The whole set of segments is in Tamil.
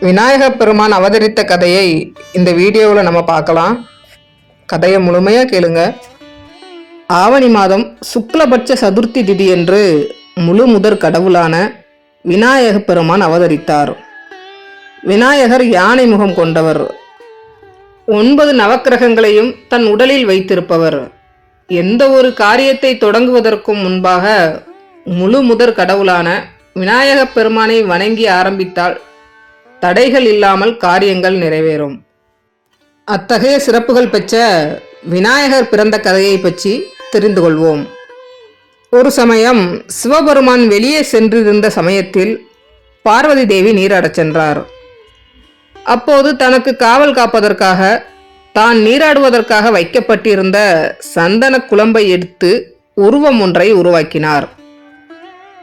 விநாயகப் பெருமான் அவதரித்த கதையை இந்த வீடியோவில் நம்ம பார்க்கலாம். கதையை முழுமையாக கேளுங்க. ஆவணி மாதம் சுக்லபட்ச சதுர்த்தி திதி என்று முழு முதற் கடவுளான விநாயக பெருமான் அவதரித்தார். விநாயகர் யானை முகம் கொண்டவர். ஒன்பது நவக்கிரகங்களையும் தன் உடலில் வைத்திருப்பவர். எந்த ஒரு காரியத்தை தொடங்குவதற்கும் முன்பாக முழு முதற் கடவுளான விநாயகப் பெருமானை வணங்கி ஆரம்பித்தால் தடைகள் இல்லாமல் காரியங்கள் நிறைவேறும். அத்தகைய சிறப்புகள் பெற்ற விநாயகர் பிறந்த கதையை பற்றி தெரிந்து கொள்வோம். ஒரு சமயம் சிவபெருமான் வெளியே சென்றிருந்த சமயத்தில் பார்வதி தேவி நீராடச் சென்றார். அப்போது தனக்கு காவல் காப்பதற்காக தான் நீராடுவதற்காக வைக்கப்பட்டிருந்த சந்தன குழம்பை எடுத்து உருவம் ஒன்றை உருவாக்கினார்.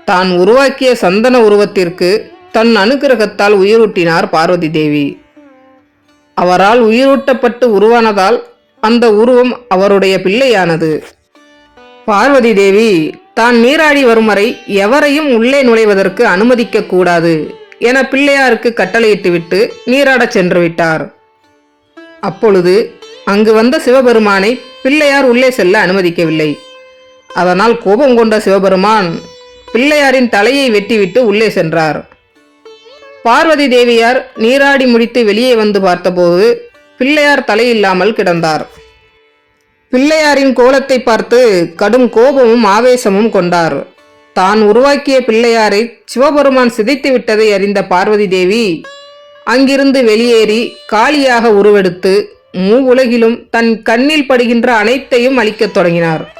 தான் உருவாக்கிய சந்தன உருவத்திற்கு தன் அனுக்கிரகத்தால் உயிரூட்டினார் பார்வதி தேவி. அவரால் உயிரூட்டப்பட்டு உருவானதால் அந்த உருவம் அவருடைய பிள்ளையானது. பார்வதி தேவி தான் நீராடி வரும் வரை எவரையும் உள்ளே நுழைவதற்கு அனுமதிக்க கூடாது என பிள்ளையாருக்கு கட்டளையிட்டுவிட்டு நீராடச் சென்று விட்டார். அப்பொழுது அங்கு வந்த சிவபெருமானை பிள்ளையார் உள்ளே செல்ல அனுமதிக்கவில்லை. அதனால் கோபம் கொண்ட சிவபெருமான் பிள்ளையாரின் தலையை வெட்டிவிட்டு உள்ளே சென்றார். பார்வதி தேவியார் நீராடி முடித்து வெளியே வந்து பார்த்தபோது பிள்ளையார் தலையில்லாமல் கிடந்தார். பிள்ளையாரின் கோலத்தை பார்த்து கடும் கோபமும் ஆவேசமும் கொண்டார். தான் உருவாக்கிய பிள்ளையாரை சிவபெருமான் சிதைத்து விட்டதை அறிந்த பார்வதி தேவி அங்கிருந்து வெளியேறி காளியாக உருவெடுத்து மூவுலகிலும் தன் கண்ணில் படுகின்ற அனைத்தையும் அழிக்கத் தொடங்கினார்.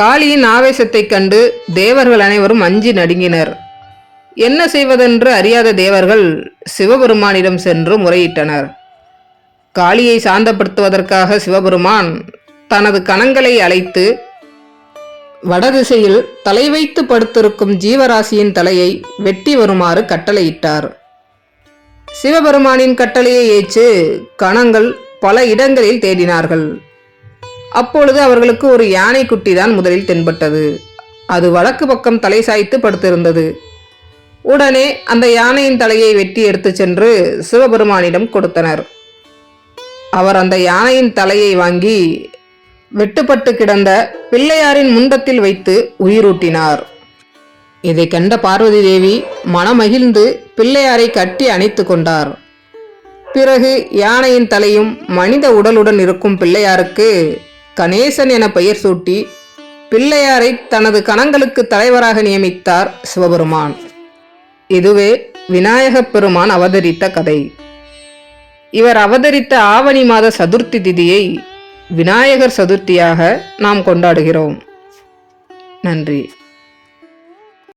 காளியின் ஆவேசத்தைக் கண்டு தேவர்கள் அனைவரும் அஞ்சி நடுங்கினர். என்ன செய்வதென்று அறியாத தேவர்கள் சிவபெருமானிடம் சென்று முறையிட்டனர். காளியை சாந்தப்படுத்துவதற்காக சிவபெருமான் தனது கணங்களை அழைத்து வடதிசையில் தலை வைத்து படுத்திருக்கும் ஜீவராசியின் தலையை வெட்டி வருமாறு கட்டளையிட்டார். சிவபெருமானின் கட்டளையை ஏற்று கணங்கள் பல இடங்களில் தேடினார்கள். அப்பொழுது அவர்களுக்கு ஒரு யானை குட்டி தான் முதலில் தென்பட்டது. அது வடக்கு பக்கம் தலை சாய்த்து படுத்திருந்தது. உடனே அந்த யானையின் தலையை வெட்டி எடுத்து சென்று சிவபெருமானிடம் கொடுத்தனர். அவர் அந்த யானையின் தலையை வாங்கி வெட்டுப்பட்டு கிடந்த பிள்ளையாரின் முண்டத்தில் வைத்து உயிரூட்டினார். இதை கண்ட பார்வதி தேவி மனமகிழ்ந்து பிள்ளையாரை கட்டி அணைத்து கொண்டார். பிறகு யானையின் தலையும் மனித உடலுடன் இருக்கும் பிள்ளையாருக்கு கணேசன் என பெயர் சூட்டி பிள்ளையாரை தனது கணங்களுக்கு தலைவராக நியமித்தார் சிவபெருமான். இதுவே விநாயகப் பெருமான் அவதரித்த கதை. இவர் அவதரித்த ஆவணி மாத சதுர்த்தி திதியை விநாயகர் சதுர்த்தியாக நாம் கொண்டாடுகிறோம். நன்றி.